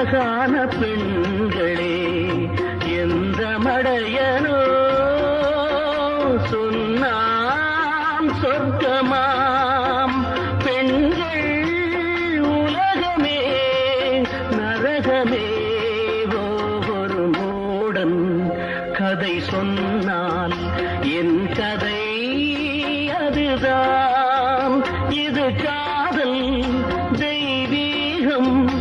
அழகான பெண்களே எந்த மடையனோ சொன்னாம் சொர்க்கமாம். பெண்கள் உலகமே நரகமே ஒரு மூடன் கதை சொன்னால் என் கதை அதுதான். இது காதல் தெய்வீகம்.